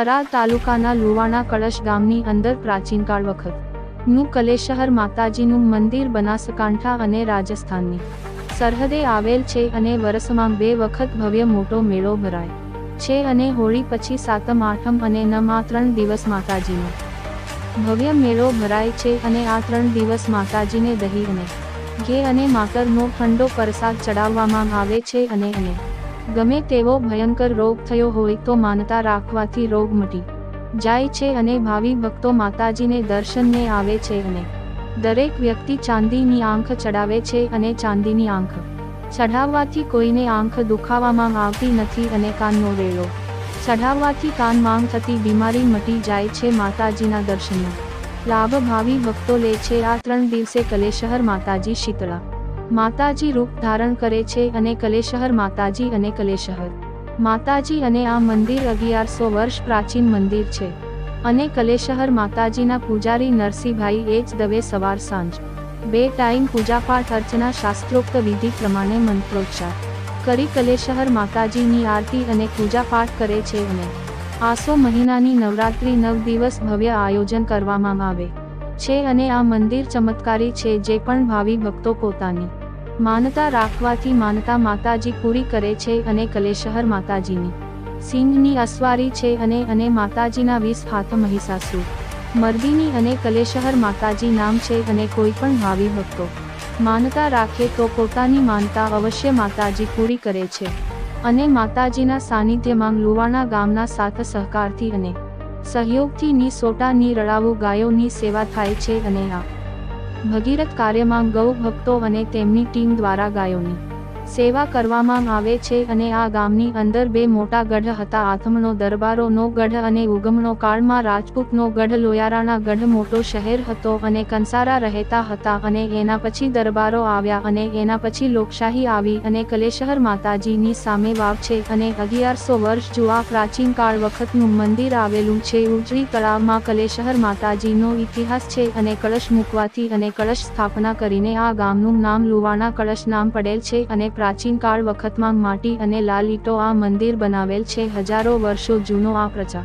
થરાદ તાલુકાના લુવાણા કળશ ગામની અંદર પ્રાચીનકાળ વખત. નું કલેશહર માતાજીનું મંદિર બનાસકાંઠા અને રાજસ્થાનની. સરહદે આવેલ છે અને વર્ષમાં બે વખત ભવ્ય મોટો મેળો ભરાય. છે અને હોળી પછી સાતમ, આઠમ અને આ ત્રણ દિવસ માતાજીનો. ભવ્ય મેળો ભરાય છે અને આ ત્રણ દિવસ માતાજીને દહીં અને ઘે અને માતરનો ઠંડો પ્રસાદ ચડાવવામાં આવે છે અને અને. ગમે તેવો ભયંકર રોગ થયો હોય તો માનતા રાખવાથી રોગ મટી જાય છે અને ભાવિ ભક્તો માતાજીને દર્શનને આવે છે અને દરેક વ્યક્તિ ચાંદીની આંખ ચડાવે છે અને ચાંદીની આંખ ચઢાવવાથી કોઈને આંખ દુખાવામાં આવતી નથી અને કાનનો વેળો ચઢાવવાથી કાન માંગ થતી બીમારી મટી જાય છે માતાજીના દર્શનનો લાભ ભાવિ ભક્તો લે છે આ ત્રણ દિવસે કલેશહર માતાજી શીતળા માતાજી રૂપ ધારણ કરે છે અને કલેશહર માતાજી અને કલેશહર માતાજી અને આ મંદિર અગિયારસો વર્ષ પ્રાચીન મંદિર છે. અને કલેશહર માતાજીના પૂજારી નરસિંહભાઈ એ જ દવે સવાર સાંજ, બે ટાઈમ પૂજાપાઠ અર્ચના શાસ્ત્રોક્ત વિધિ પ્રમાણે મંત્રોચ્ચાર કરી કલેશહર માતાજીની આરતી અને પૂજાપાઠ કરે છે અને આસો મહિનાની નવરાત્રી નવ દિવસ ભવ્ય આયોજન કરવામાં આવે છે અને આ મંદિર ચમત્કારી છે જે પણ ભાવિ ભક્તો પોતાની માનતા રાખવાથી માનતા માતાજી પૂરી કરે છે અને કલેશહર માતાજીની સિંહની અસવારી છે અને અને માતાજીના વીસ હાથ મહિષાસુર મર્દીની અને કલેશહર માતાજી નામ છે અને કોઈ પણ ભાવિ ભક્તો માનતા રાખે તો પોતાની માનતા અવશ્ય માતાજી પૂરી કરે છે. અને માતાજીના સાનિધ્યમાં લુવાણા ગામના સાથ સહકારથી અને સહયોગથી ની સોટાની રળાવું ગાયોની સેવા થાય છે અને આ ભગીરથ કાર્યમાં ગૌ ભક્તો અને તેમની ટીમ દ્વારા ગાયોની સેવા કરવામાં આવે છે અને આ ગામની અંદર બે મોટા ગઢ હતા. આથમનો દરબારોનો ગઢ અને ઉગમનો કાળમાં રાજપૂતનો ગઢ. લોયારાના ગઢ મોટો શહેર હતો અને કંસારા રહેતા હતા અને એના પછી દરબારો આવ્યા અને એના પછી લોકશાહી આવી અને કલેશહર માતાજીની સામે વાવ છે અને અગિયારસો વર્ષ જુવા પ્રાચીન કાળ વખતનું મંદિર આવેલું છે. ઉજળી તળાવમાં કલેશહર માતાજીનો ઇતિહાસ છે અને કળશ મૂકવાથી અને કળશ સ્થાપના કરીને આ ગામનું નામ લુવાણા કળશ નામ પડેલ છે અને પ્રાચીન કાળ વખતમાં માટી અને લાલ ઈટો આ મંદિર બનાવેલ છે. હજારો વર્ષો જૂનો આ પ્રજા.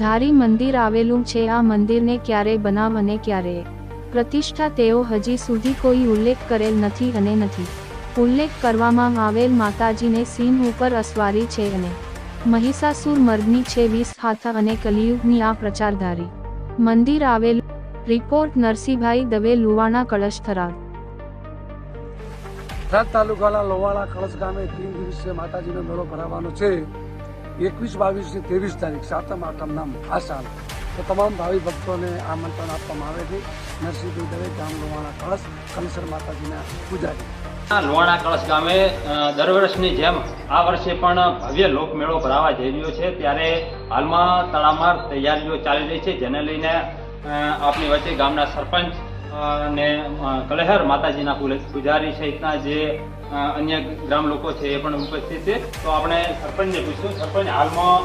ધારી મંદિર આવેલું છે. આ મંદિરને ક્યારે બનાવ અને ક્યારે પ્રતિષ્ઠા તેઓ હજી સુધી કોઈ ઉલ્લેખ કરેલ નથી અને નથી. ઉલ્લેખ કરવામાં આવેલ માતાજીને સિંહ ઉપર અસવારી છે અને મહિષાસુર મર્ગની છે. વીસ હાથ અને કલિયુગની આ પ્રચારધારી. મંદિર આવેલ રિપોર્ટ નરસિંહભાઈ દવે લુવાણા કળશ થરાદ. થરાદ તાલુકાના લોવાળા કળશ ગામે ત્રણ દિવસીય માતાજીનો મેળો ભરાવાનો છે. એકવીસ, બાવીસ ને ત્રેવીસ તારીખ સાતમ, આઠમ નામ આ તો તમામ ભાવિ ભક્તોને આમંત્રણ આપવામાં આવે છે. નરસિંહભાઈ દવે ગામ લોવાળા કળશ કલેશ્વર માતાજીના પૂજારી. લોહાણા કળશ ગામે દર વર્ષની જેમ આ વર્ષે પણ ભવ્ય લોકમેળો ભરાવા જઈ રહ્યો છે. ત્યારે હાલમાં તડામાર તૈયારીઓ ચાલી રહી છે, જેને લઈને આપની વચ્ચે ગામના સરપંચ અને કલેહર માતાજીના પૂજારી સહિતના જે અન્ય ગ્રામ લોકો છે એ પણ ઉપસ્થિત છે. તો આપણે સરપંચને પૂછ્યું સરપંચ, હાલમાં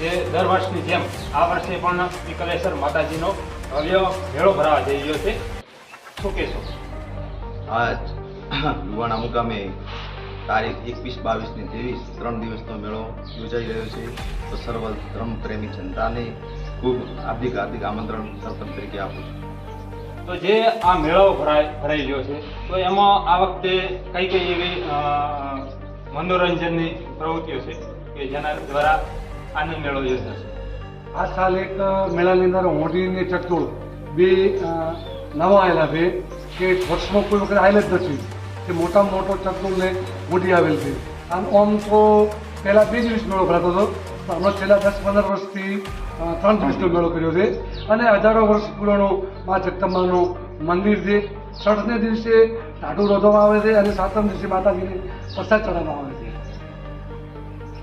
જે દર વર્ષની જેમ આ વર્ષે પણ કલેશ્વર માતાજીનો ભવ્ય મેળો ભરાવા જઈ રહ્યો છે. શું કહેશો? આજ લુવાણા મુકામે તારીખ એકવીસ બાવીસ ને ત્રેવીસ, ત્રણ દિવસનો મેળો યોજાઈ રહ્યો છે. તો સર્વ ધર્મ પ્રેમી જનતાને ખૂબ હાર્દિક હાર્દિક આમંત્રણ સરપંચ તરીકે આપું છું. તો જે આ મેળો ભરાય, ભરાઈ રહ્યો છે, તો એમાં આ વખતે કઈ કઈ એવી મનોરંજનની પ્રવૃત્તિઓ છે કે જેના દ્વારા આનંદ મેળો યોજાશે આ સાલ એક મેળાની અંદર હોડીને ચકડોળ, બે નવા આવેલા છે કે વર્ષમાં કોઈ વખત આવેલ જ નથી, કે મોટામાં મોટો ચકડોળને હોડી આવેલ છે. આમ આમ તો પહેલાં બે દિવસ મેળો ભરાતો હતો પણ છેલ્લા દસ પંદર વર્ષથી ત્રણ દિવસનો મેળો કર્યો છે અને હજારો વર્ષ પુરાણો મા જગદંબાનું મંદિર છે. છઠને દિવસે ટાઢું રોધવામાં આવે છે અને સાતમ દિવસે માતાજીને પ્રસાદ ચડાવવામાં આવે છે.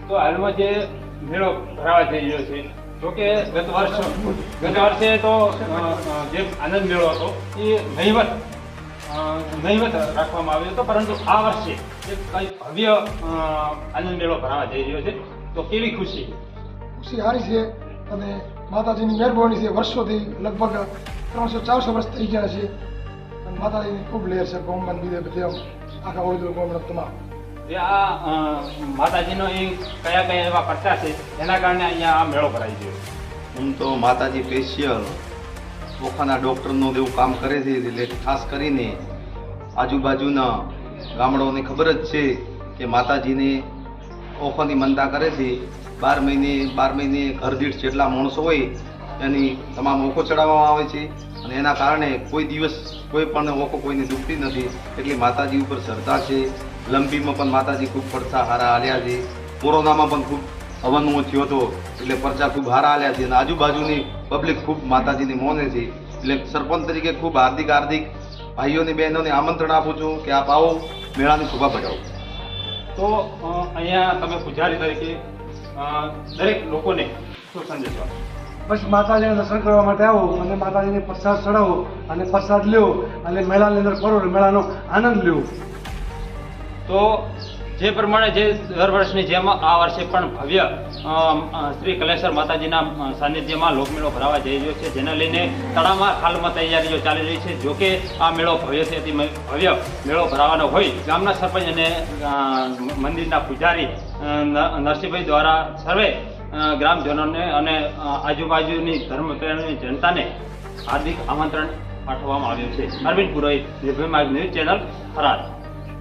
તો હાલમાં જે મેળો ભરાવા જઈ રહ્યો છે, જો કે ગત વર્ષ, ગત વર્ષે તો જે આનંદ મેળો હતો, એ નહીવત નહીવત રાખવામાં આવ્યો હતો, પરંતુ આ વર્ષે એક કઈ ભવ્ય આનંદ મેળો ભરાવા જઈ રહ્યો છે તો કેવી ખુશી? ખુશી સારી છે અને માતાજીની મહેરબાની છે. વર્ષોથી લગભગ ત્રણસો ચારસો વર્ષ થઈ ગયા છે. અને માતાજીની ખૂબ લહેર છે. ગોમન મંદિરે બધે આમ આખા ઓળદું ગોમન તમામ. જે આ માતાજીનો એ કયા કયા એવા પટ્ટા છે? એના કારણે અહીંયા આ મેળો ભરાઈ ગયો હું તો માતાજી સ્પેશિયલ ઓખાના ડૉક્ટરનું એવું કામ કરે છે. એટલે ખાસ કરીને આજુબાજુના ગામડાઓને ખબર જ છે કે માતાજીને ઓખોની મનતા કરે છે. બાર મહિને બાર મહિને ઘર દીઠ જેટલા માણસો હોય, એની તમામ ઓખો ચડાવવામાં આવે છે. અને એના કારણે કોઈ દિવસ કોઈ પણ ઓખો કોઈને દુખતી નથી. એટલે માતાજી ઉપર શ્રદ્ધા છે. લંબીમાં પણ માતાજી ખૂબ પડતા હારા હાલ્યા છે. કોરોનામાં પણ ખૂબ અવનવો થયો હતો. એટલે પરચા ખૂબ હારા હાલ્યા છે. અને આજુબાજુની પબ્લિક ખૂબ માતાજીને મોને છે. એટલે સરપંચ તરીકે ખૂબ હાર્દિક હાર્દિક ભાઈઓની, બહેનોને આમંત્રણ આપું છું કે આપ આવો, મેળાની શોભા બજાવો તો અહીંયા તમે પૂજારી તરીકે દરેક લોકોને શું સંદેશ બસ માતાજીના દર્શન કરવા માટે આવો અને માતાજીને પ્રસાદ ચડાવો અને પ્રસાદ લ્યો અને મેળાની અંદર ફરો મેળાનો આનંદ લ્યો. તો જે પ્રમાણે જે દર વર્ષની જેમ આ વર્ષે પણ ભવ્ય શ્રી કલેશ્વર માતાજીના સાનિધ્યમાં લોકમેળો ભરાવા જઈ રહ્યો છે, જેને લઈને તળાવમાં હાલમાં તૈયારીઓ ચાલી રહી છે. જોકે આ મેળો ભવ્યથી અતિ ભવ્ય મેળો ભરાવાનો હોય. ગામના સરપંચ અને મંદિરના પૂજારી નરસિંહભાઈ દ્વારા સર્વે ગ્રામજનોને અને આજુબાજુની ધર્મપ્રેમી જનતાને હાર્દિક આમંત્રણ પાઠવવામાં આવ્યું છે. Arvind Purohit news channel, Tharad.